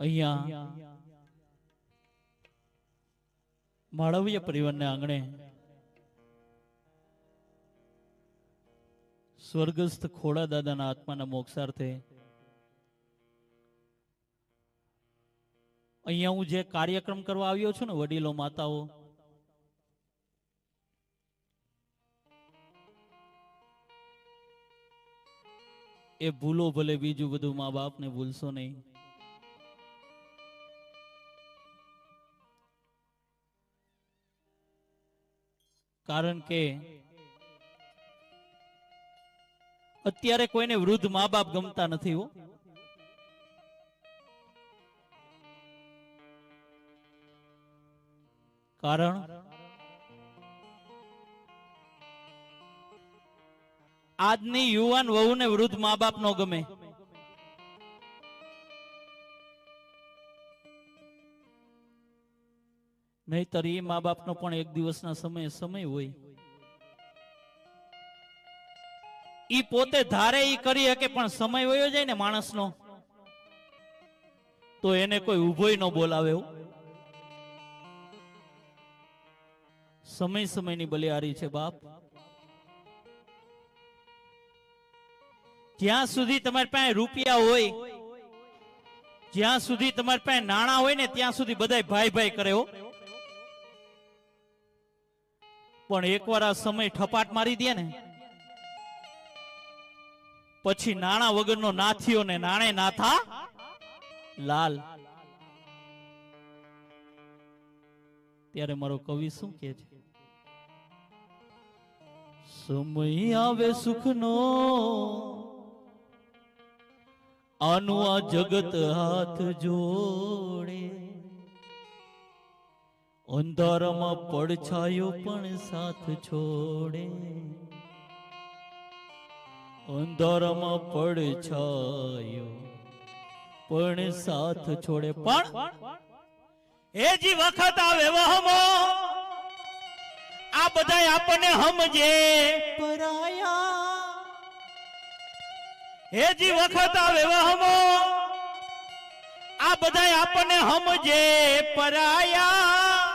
અહીંયા માળવીય પરિવારને આંગણે સ્વર્ગસ્થ ખોડા દાદાના આત્માના મોક્ષાર્થે અહીંયા હું જે કાર્યક્રમ કરવા આવ્યો છું ને, વડીલો, માતાઓ, એ ભૂલો ભલે બીજું બધું મા બાપને ભૂલશો નહીં. કારણ કે અત્યારે કોઈને વૃદ્ધ મા બાપ ગમતા નથી હો. કારણ આજની યુવાન વહુને વૃદ્ધ મા બાપ નો ગમે. નહીતર એ મા બાપનો પણ એક દિવસના સમયે સમય હોય. ઈ પોતે ધારે ઈ કરી શકે, પણ સમય વયો જાય ને માણસનો, તો એને કોઈ ઉભોય ન બોલાવે સમય સમયની બલિહારી છે બાપ. જ્યાં સુધી તમારી પાસે રૂપિયા હોય, જ્યાં સુધી તમારી પાસે નાણાં હોય ને, ત્યાં સુધી બધા ભાઈ ભાઈ કરે હો. પણ એકવાર આ સમય ઠપાટ મારી દે ને, પછી નાણા વગરનો નાથીઓ ને નાણે નાથા લાલ. ત્યારે મારો કવિ શું કે છે? સમય આવે સુખનો, આનું આ જગત હાથ જોડે. અંધારામાં પડછાયો પણ સાથ છોડે. અંધારામાં પડછાયો પણ સાથ છોડે. પણ એ જી વખત આવે વહમો આ બધા આપણને સમજે. પરાયા હે જી વખત આવે વહમો આ બધા આપણને સમજે. પરાયા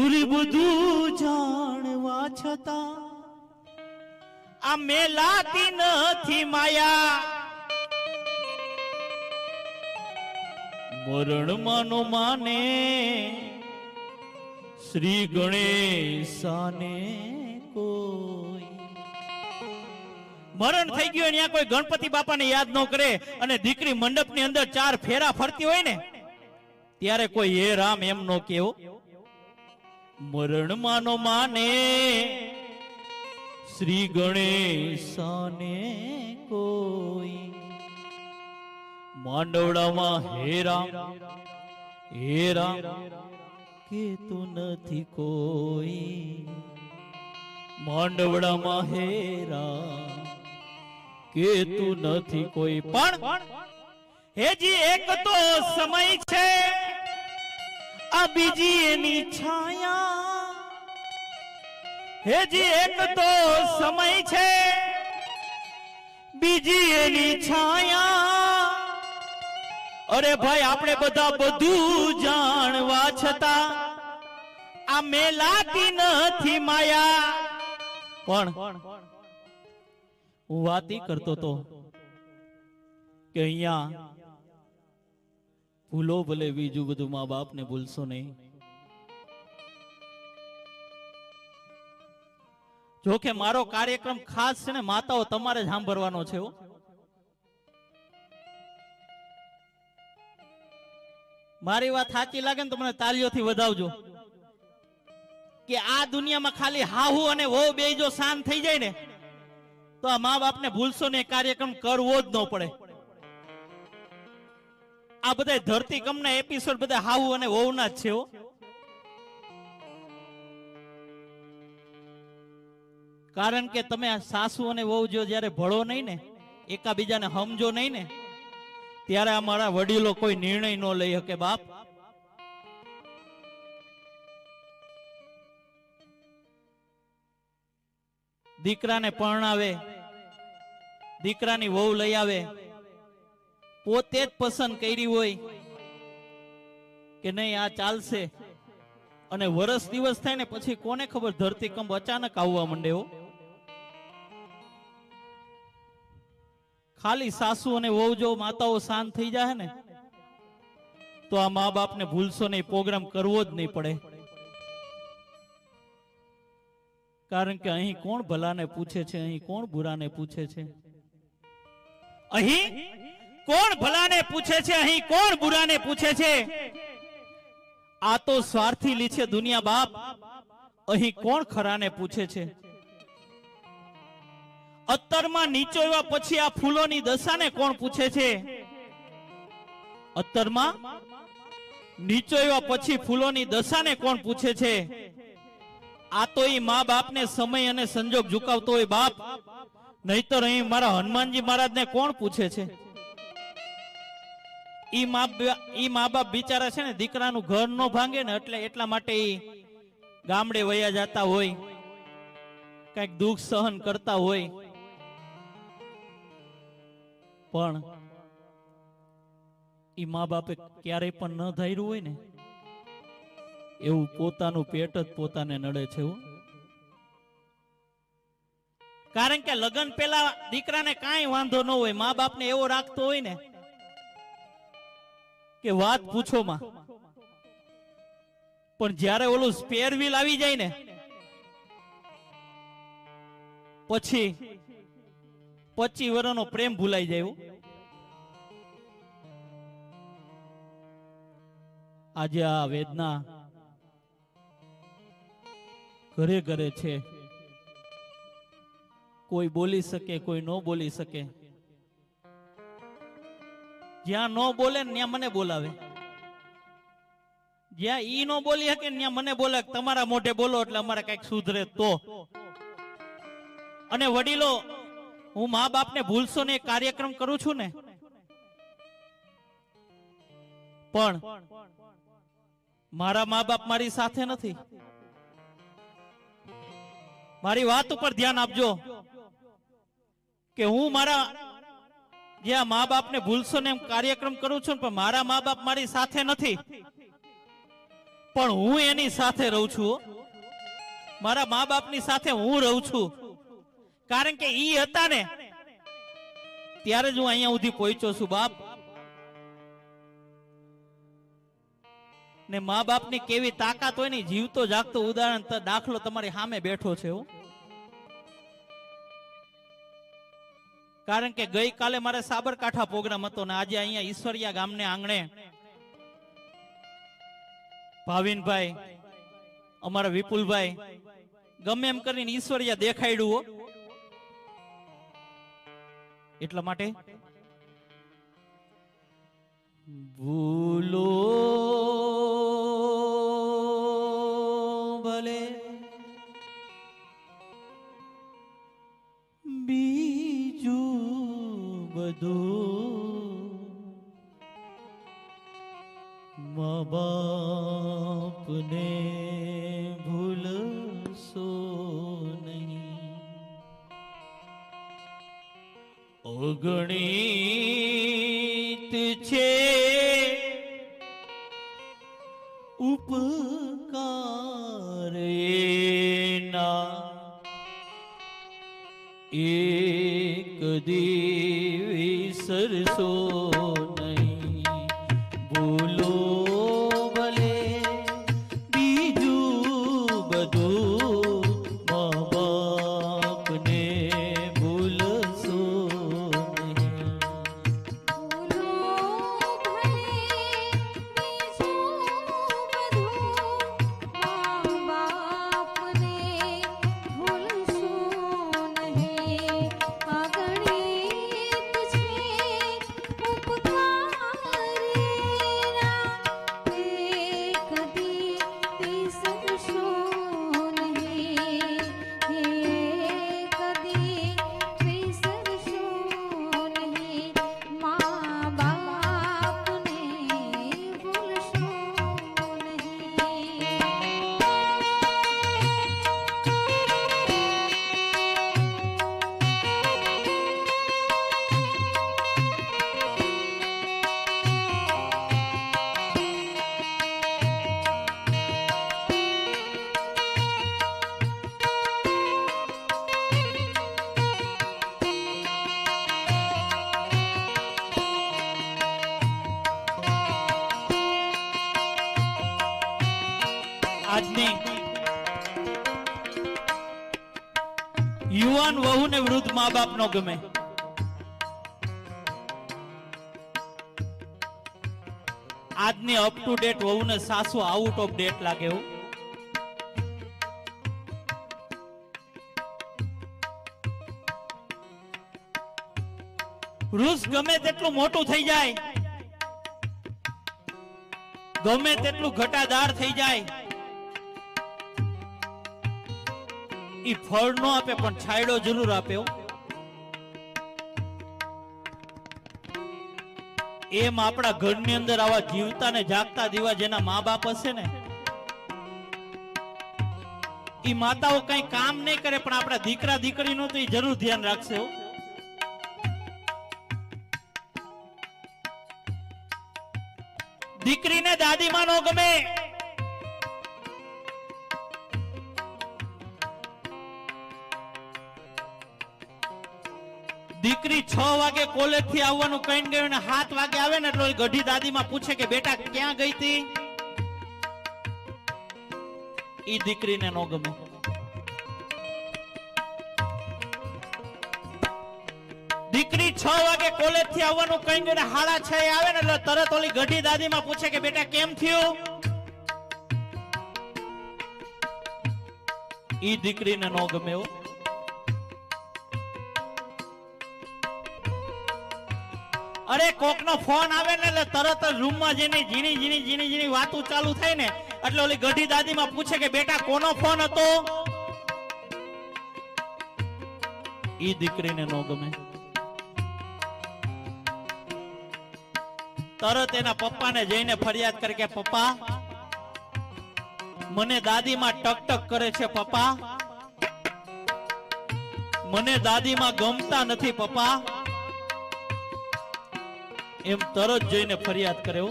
ઉરી બધું જાણવા છતાં આ મેલાતી નથી માયા. મરણ માનો માને શ્રી ગણેશાને કોઈ. મરણ થઈ ગયું અહીંયા કોઈ ગણપતિ બાપાને યાદ ન કરે અને દીકરી મંડપની અંદર ચાર ફેરા ફરતી હોય ને, ત્યારે કોઈ હે રામ એમ નો કેવો. મરણ માનો માને. શ્રી ગણેશાને કોઈ માંડવડામાં હેરા હેરા કે તું નથી કોઈ. માંડવડામાં હેરા કે તું નથી કોઈ. પણ હેજી એક તો સમય છે, આ બીજી એની છાયા હેજી એક તો સમય છે, બીજી એની છાયા. અરે ભાઈ, આપણે બધા બધું જાણવા છતાં આ મેલાતી નથી માયા. પણ હું વાત કરતો તો કે અહીંયા ભૂલો ભલે બીજું બધું મા બાપને ભૂલશો નહીં. જો મારો કાર્યક્રમ ખાસ છે ને માતાઓ તમારે સાંભળવાનો છે મારી વાત સાચી લાગે ને તો તાલીઓથી વધાવજો. કે આ દુનિયામાં ખાલી હાહુ અને વહુ બે જો શાંત થઈ જાય ને, તો આ મા બાપને ભૂલશો ને કાર્યક્રમ કરવો જ ન પડે. આ બધા ધરતીકંપના એપિસોડ બધા હાહુ અને વહુના જ છે કારણ કે તમે સાસુ અને વહુ જો જ્યારે ભળો નહીં ને, એકાબીજાને સમજો નહીં ને, ત્યારે અમારા વડીલો કોઈ નિર્ણય ન લઈ શકે બાપ. દીકરાને પરણાવે, દીકરાની વહુ લઈ આવે, પોતે જ પસંદ કરી હોય કે નહીં, આ ચાલશે. અને વરસ દિવસ થાય ને પછી કોને ખબર, ધરતીકંપ અચાનક આવવા માંડે ખાલી સાસુ અને વહુ જો માતાઓ શાંત થઈ જાય ને, તો આ મા બાપને ભૂલશો નહીં, પ્રોગ્રામ કરવો જ નહીં પડે. કારણ કે અહીં કોણ ભલાને પૂછે છે, અહીં કોણ બુરાને પૂછે છે? અહીં કોણ ભલાને પૂછે છે, અહીં કોણ બુરાને પૂછે છે? આ તો સ્વાર્થી લી છે દુનિયા બાપ. અહીં કોણ ખરાને પૂછે છે? અત્તરમાં નીચોવ્યા પછી આ ફૂલોની દશાને કોણ પૂછે છે? અત્તરમાં નીચોવ્યા પછી ફૂલોની દશાને કોણ પૂછે છે? આ તો એ મા બાપને સમય અને સંજોગ ઝુકાવતો હોય બાપ. નહીતર અહીં મારા હનુમાનજી મહારાજને કોણ પૂછે છે? ઈ મા ઈ મા બાપ બિચારા છે ને દીકરાનું ઘર નો ભાંગે ને એટલે એટલા માટે ઈ ગામડે વયા જતા હોય. કંઈક દુઃખ સહન કરતા હોય. પણ એ મા બાપે ક્યારેય પણ ન ધાર્યું હોય ને, એવું પોતાનું પેટ જ પોતાને નડે છે એવું કારણ કે લગ્ન પેલા દીકરાને કાંઈ વાંધો ન હોય, મા બાપને એવો રાખતો હોય ને કે વાત પૂછો માં. પણ જ્યારે ઓલું સ્પેર વ્હીલ આવી જાય ને, પછી પચી વર્ષનો પ્રેમ ભૂલાઈ જાય આજે આ વેદના ઘરે ઘરે છે. કોઈ બોલી શકે, કોઈ ન બોલી શકે. જ્યાં ન બોલે ત્યાં મને બોલાવે. જ્યાં ઈ ન બોલી શકે ત્યાં મને બોલે તમારા મોઢે બોલો એટલે અમારે કંઈક સુધરે તો. અને વડીલો હું મા બાપને ભૂલશો ને કાર્યક્રમ કરું છું ને. પણ મારા મા બાપ મારી સાથે નથી. મારી વાત ઉપર ધ્યાન આપજો કે હું મારા જ્યાં મા બાપને ભૂલશો ને કાર્યક્રમ કરું છું પણ મારા મા બાપ મારી સાથે નથી. પણ હું એની સાથે રહું છું મારા મા બાપની સાથે હું રહું છું. કારણ કે ઈ હતા ને, ત્યારે જ હું અહીંયા સુધી પહોંચ્યો છું, બાપ ને મા બાપની કેવી તાકાત હોય ને જીવતો જાગતો ઉદાહરણ દાખલો તમારી સામે બેઠો છે. કારણ કે ગઈકાલે મારે સાબરકાંઠા પ્રોગ્રામ હતો ને, આજે અહીંયા ઈશ્વરિયા ગામને આંગણે ભાવિનભાઈ, અમારા વિપુલભાઈ, ગમે એમ કરીને ઈશ્વરિયા દેખાડ્યું એટલા માટે? ભૂલો અગણિત છે આજની યુવાન વહુ ને વૃદ્ધ મા બાપ નો ગમે. આજની અપ ટુ ડેટ વહુ ને સાસુ આઉટ ઓફ ડેટ લાગે એવું. વૃક્ષ ગમે તેટલું મોટું થઈ જાય, ગમે તેટલું ઘટાદાર થઈ જાય ઈ ફળ નો આપે, પણ છાયડો જરૂર આપે એમ આપણા ઘરની અંદર આવા જીવતા ને જાગતા દીવા જેના મા બાપ હશે ને, ઈ માતાઓ કઈ કામ નહીં કરે, પણ આપણા દીકરા, દીકરીનું તો એ જરૂર ધ્યાન રાખશે. દીકરીને દાદીમાં નો ગમે દીકરી છ વાગે કોલેજથી આવવાનું કઈ ગયું ને સાત વાગે આવે ને એટલે ગઢી ગઢી દાદીમાં પૂછે કે, બેટા, ક્યાં ગઈ હતી ઈ દીકરીને નો ગમે. દીકરી છ વાગે કોલેજથી આવવાનું કઈ ગયું ને હાડા છ આવે ને એટલે તરત ઓલી ગઢી દાદીમાં પૂછે કે, બેટા, કેમ થયું? ઈ દીકરીને નો ગમે હો. અરે, કોકનો ફોન આવે ને એટલે તરત જ રૂમમાં જઈને ઝીણી ઝીણી ઝીણી ઝીણી વાતો ચાલુ થાય ને, એટલે ઓલી ગઢી દાદીમાં પૂછે કે, બેટા, કોનો ફોન હતો? ઈ દીકરીને નો ગમે. તરત એના પપ્પાને જઈને ફરિયાદ કરે કે, પપ્પા, મને દાદીમાં ટકટક ટક કરે છે, પપ્પા. મને દાદીમાં ગમતા નથી, પપ્પા. એમ તરત જઈને ફરિયાદ કર્યો.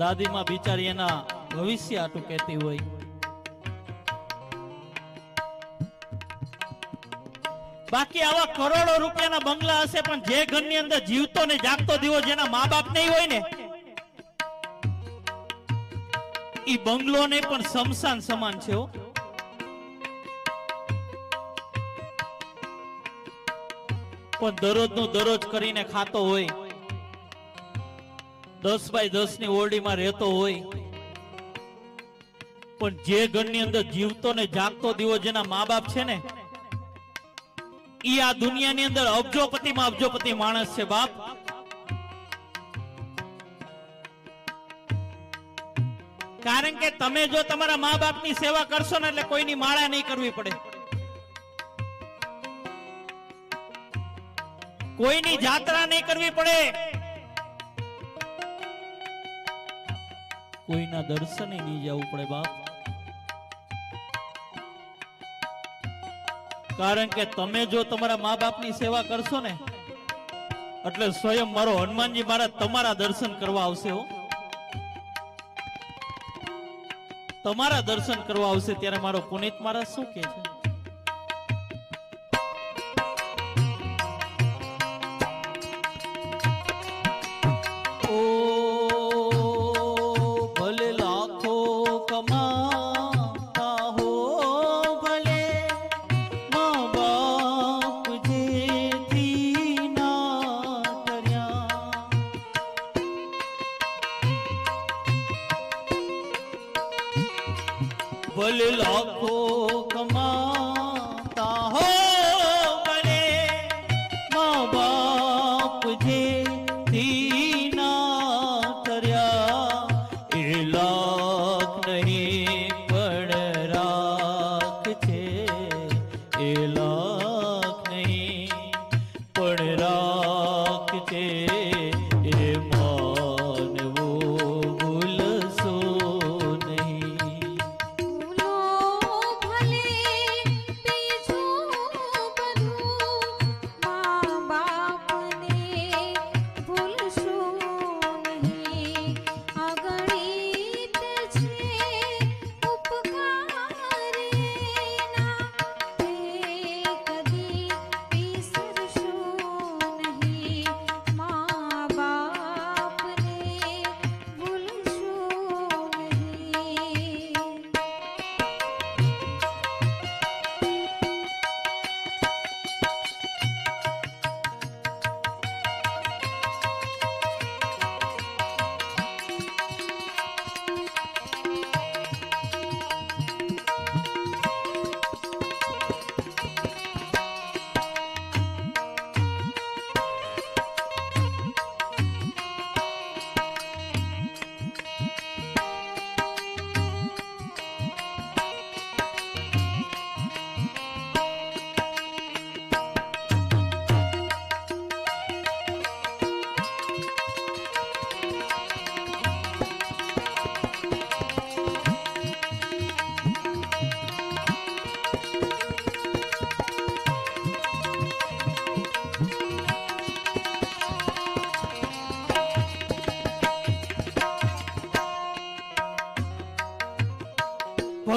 દાદીમાં બિચારી એના ભવિષ્ય આટું કહેતી હોય બાકી આવા કરોડો રૂપિયાના બંગલા હશે, પણ જે ઘરની અંદર જીવતો ને જાગતો દીવો જેના મા બાપ નહીં હોય ને, ઈ બંગલો ને પણ શમશાન સમાન છે પણ દરરોજનું દરરોજ કરીને ખાતો હોય, દસ બાય દસની ઓરડીમાં રહેતો હોય, પણ જે ઘરની અંદર જીવતો ને જાગતો દીવો જેના મા બાપ છે ને, ઈ આ દુનિયાની અંદર અબજોપતિ માં અબજોપતિ માણસ છે, બાપ. કારણ કે તમે જો તમારા મા બાપની સેવા કરશો ને એટલે કોઈની માળા નહીં કરવી પડે. કોઈની જાત્રા નહીં કરવી પડે. કોઈના દર્શને નહીં જવું પડે બાપ. કારણ કે તમે જો તમારા મા બાપની સેવા કરશો ને એટલે સ્વયં મારો હનુમાનજી મહારાજ તમારા દર્શન કરવા આવશે હો. તમારા દર્શન કરવા આવશે ત્યારે મારો પુનિત મહારાજ શું કે છે?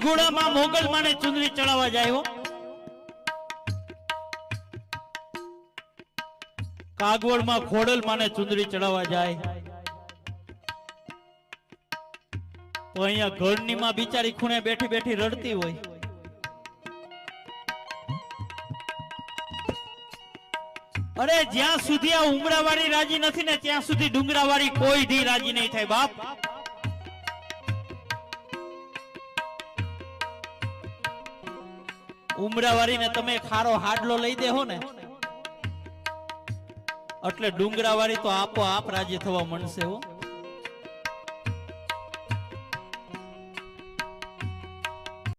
ભગોડામાં મોગલ માને ચુંદડી ચડાવવા જાય કાગવડમાં ખોડલ માને ચુંદડી ચડાવવા જાય. તો અહીંયા ઘરની માં બિચારી ખૂણે બેઠી બેઠી રડતી હોય. અરે જ્યાં સુધી આ ઉમરાવાળી રાજી નથી ને ત્યાં સુધી ડુંગરાવાળી કોઈ ધી રાજી નહીં થાય, બાપ. ઉમરાવાળીને તમે ખારો હાડલો લઈ દેહો ને. એટલે ડુંગરાવાળી તો આપો આપ રાજી થવા મળશે હો.